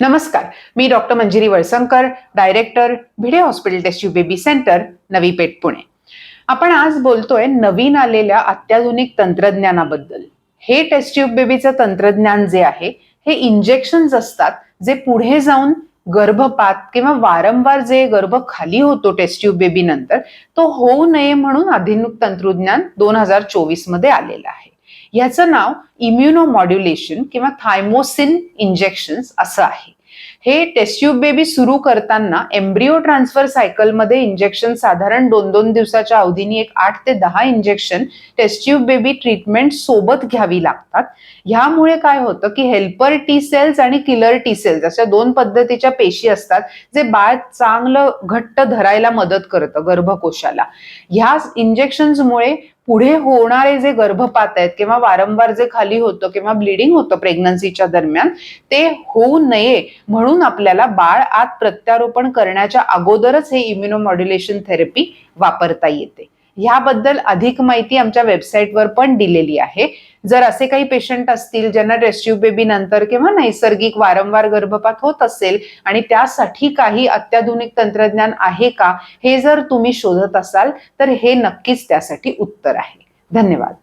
नमस्कार मी doctor Manjiri Walsankar director Bhide hospital test tube baby centre Navi Peth Pune. आपण आज बोलतोय नवीन आलेल्या अत्याधुनिक तंत्रज्ञानाबद्दल. हे टेस्ट ट्यूब बेबीचं तंत्रज्ञान जे आहे हे इंजेक्शन्स असतात जे पुढे जाऊन गर्भपात किंवा वारंवार जे गर्भ खाली होतो टेस्ट ट्यूब बेबी नंतर तो होऊ नये म्हणून आधुनिक तंत्रज्ञान दोन हजार चोवीसमध्ये आलेलं आहे. याचं नाव इम्युनोमॉड्युलेशन किंवा थायमोसिन इंजेक्शन असं आहे. हे टेस्ट्यूब बेबी सुरू करताना एम्ब्रिओ ट्रान्सफर सायकलमध्ये इंजेक्शन साधारण दोन दोन दिवसाच्या अवधीने एक आठ ते दहा इंजेक्शन टेस्ट्यूब बेबी ट्रीटमेंट सोबत घ्यावी लागतात. ह्यामुळे काय होतं की हेल्पर टी सेल्स आणि किलर टी सेल्स अशा दोन पद्धतीच्या पेशी असतात जे बाळ चांगलं घट्ट धरायला मदत करतं गर्भकोशाला. ह्या इंजेक्शन्समुळे पुढे होणारे जे गर्भपात आहेत किंवा वारंवार जे खाली होतं किंवा ब्लिडिंग होतं प्रेग्नन्सीच्या दरम्यान ते होऊ नये म्हणून आपल्याला बाळ आत प्रत्यारोपण करण्याच्या अगोदरच हे इम्युनोमॉड्युलेशन थेरपी वापरता येते. ह्याबद्दल अधिक माहिती आमच्या वेबसाईटवर पण दिलेली आहे. जर असे काही पेशंट असतील ज्यांना रेस्ट्यूब बेबी नंतर किंवा नैसर्गिक वारंवार गर्भपात होत असेल आणि त्यासाठी काही अत्याधुनिक तंत्रज्ञान आहे का हे जर तुम्ही शोधत असाल तर हे नक्कीच त्यासाठी उत्तर आहे. धन्यवाद.